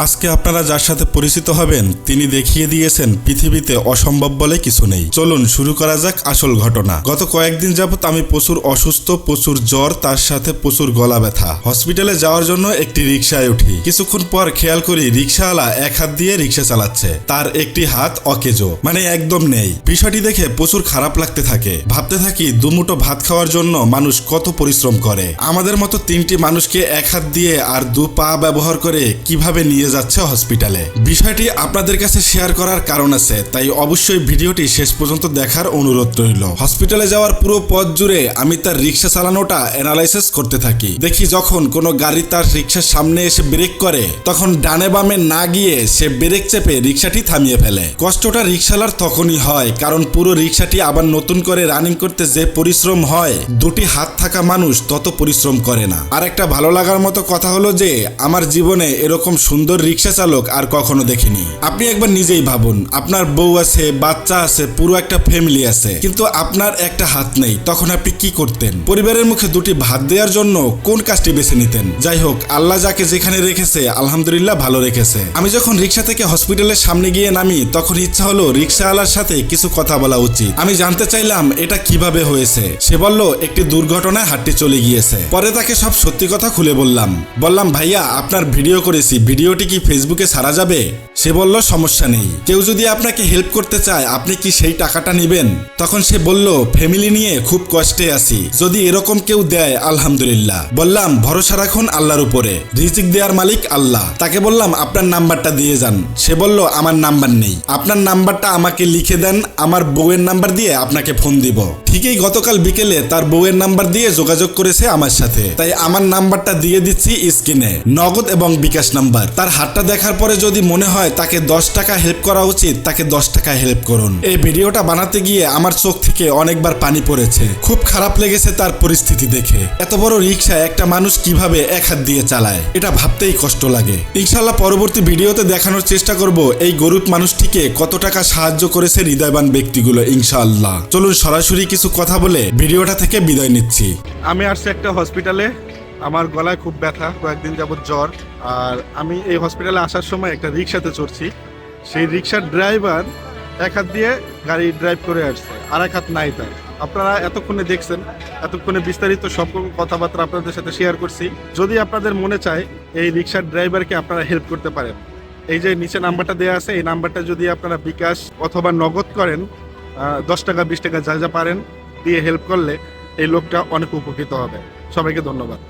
আজকে আপনারা যার সাথে পরিচিত হবেন, তিনি দেখিয়ে দিয়েছেন পৃথিবীতে অসম্ভব বলে কিছু নেই। চলুন শুরু করা যাক আসল ঘটনা। গত কয়েকদিন যাবত আমি প্রচুর অসুস্থ, প্রচুর জ্বর, তার সাথে প্রচুর গলা ব্যথা। হসপিটালে যাওয়ার জন্য একটি রিক্সায় উঠি। কিছুক্ষণ পর খেয়াল করি রিক্সাওয়ালা এক হাত দিয়ে রিক্সা চালাচ্ছে। তার একটি হাত অকেজো মানে একদম নেই। বিষয়টি দেখে প্রচুর খারাপ লাগতে থাকে। ভাবতে থাকি দুমুটো ভাত খাওয়ার জন্য মানুষ কত পরিশ্রম করে। আমাদের মতো তিনটি মানুষকে এক হাত দিয়ে আর দু পা ব্যবহার করে কীভাবে নিয়ে যাচ্ছে হসপিটালে। বিষয়টি আপনাদের কাছে শেয়ার করার কারণ আছে, তাই অবশ্যই ভিডিওটি শেষ পর্যন্ত দেখার অনুরোধ রইল। হসপিটালে যাওয়ার পুরো পথ জুড়ে আমি তার রিক্সা চালানোটা অ্যানালাইসিস করতে থাকি। দেখি যখন কোনো গাড়ি তার রিক্সার সামনে এসে ব্রেক করে, তখন ডানে বামে না গিয়ে সে ব্রেক চেপে রিক্সাটি থামিয়ে ফেলে। কষ্টটা রিক্সালার তখনই হয়, কারণ পুরো রিক্সাটি আবার নতুন করে রানিং করতে যে পরিশ্রম হয়, দুটি হাত থাকা মানুষ তত পরিশ্রম করে না। আর একটা ভালো লাগার মতো কথা হলো যে, আমার জীবনে এরকম সুন্দর রিক্সা চালক আর কখনো দেখিনি। আপনি একবার নিজেই ভাবুন, আপনার বউ আছে, বাচ্চা আছে, পুরো একটা ফ্যামিলি আছে। কিন্তু আপনার একটা হাত নেই, তখন আপনি কি করতেন? পরিবারের মুখে দুটি ভাত দেওয়ার জন্য কোন কাজটি বেছে নিতেন? যাই হোক, আল্লাহ যাকে যেখানে রেখেছে, আলহামদুলিল্লাহ ভালো রেখেছে। আমি যখন রিক্সা থেকে হসপিটালের সামনে গিয়ে নামি, তখন ইচ্ছা হলো রিক্সাওয়ালার সাথে কিছু কথা বলা উচিত। আমি জানতে চাইলাম, এটা কীভাবে হয়েছে? সে বলল, একটি দুর্ঘটনায় হাটটি চলে গিয়েছে। পরে তাকে সব সত্যি কথা খুলে বললাম। বললাম, ভাইয়া, আপনার ভিডিও করেছি, ভিডিওটি কি ফেসবুকে ছাড়া যাবে? সে বলল, সমস্যা নেই। কেউ যদি আপনাকে হেল্প করতে চায়, আপনি কি সেই টাকাটা নেবেন? তখন সে বলল, ফ্যামিলি নিয়ে খুব কষ্টে আছি। যদি এরকম কেউ দেয়, আলহামদুলিল্লাহ। বললাম, ভরসা রাখুন আল্লাহর উপরে। রিজিক দেওয়ার মালিক আল্লাহ। তাকে বললাম, আপনার নাম্বারটা দিয়ে যান। সে বলল, আমার নাম্বার নেই। আপনার নাম্বারটা আমাকে লিখে দেন, আমার বউয়ের নাম্বার দিয়ে আপনাকে ফোন দিব। ঠিকই গতকাল বিকেলে তার বউয়ের নাম্বার দিয়ে যোগাযোগ করেছে আমার সাথে। তাই আমার নাম্বারটা দিয়ে দিচ্ছি স্ক্রিনে। নগদ এবং বিকাশ নাম্বার। তার হাতটা দেখার পরে যদি মনে হয় তাকে দশ টাকা হেল্প করা উচিত, তাকে দশ টাকা হেল্প করুন। এই ভিডিওটা বানাতে গিয়ে আমার চোখ থেকে অনেকবার পানি পড়েছে। খুব খারাপ লেগেছে তার পরিস্থিতি দেখে। এত বড় রিক্সায় একটা মানুষ কীভাবে এক হাত দিয়ে চালায়, এটা ভাবতেই কষ্ট লাগে। ইনশাল্লাহ পরবর্তী ভিডিওতে দেখানোর চেষ্টা করব এই গরিব মানুষটিকে কত টাকা সাহায্য করেছে হৃদয়বান ব্যক্তিগুলো, ইনশাআল্লাহ। চলুন সরাসরি কিছু কথা বলে ভিডিওটা থেকে বিদায় নিচ্ছি। আমি আসছি একটা হসপিটালে আমার গলায় খুব ব্যথা, কয়েকদিন যাবত জ্বর। আর আমি এই হসপিটালে আসার সময় একটা রিক্সাতে চড়ছি। সেই রিক্সার ড্রাইভার এক হাত দিয়ে গাড়ি ড্রাইভ করে আসছে আর এক হাত নাই তার। আপনারা এতক্ষণে দেখছেন, এতক্ষণে বিস্তারিত সব কথাবার্তা আপনাদের সাথে শেয়ার করছি। যদি আপনাদের মনে চায় এই রিক্সার ড্রাইভারকে আপনারা হেল্প করতে পারেন। এই যে নিচে নাম্বারটা দেওয়া আছে, এই নাম্বারটা যদি আপনারা বিকাশ অথবা নগদ করেন দশ টাকা, বিশ টাকা যা যা পারেন, দিয়ে হেল্প করলে এই লোকটা অনেক উপকৃত হবে। সবাইকে ধন্যবাদ।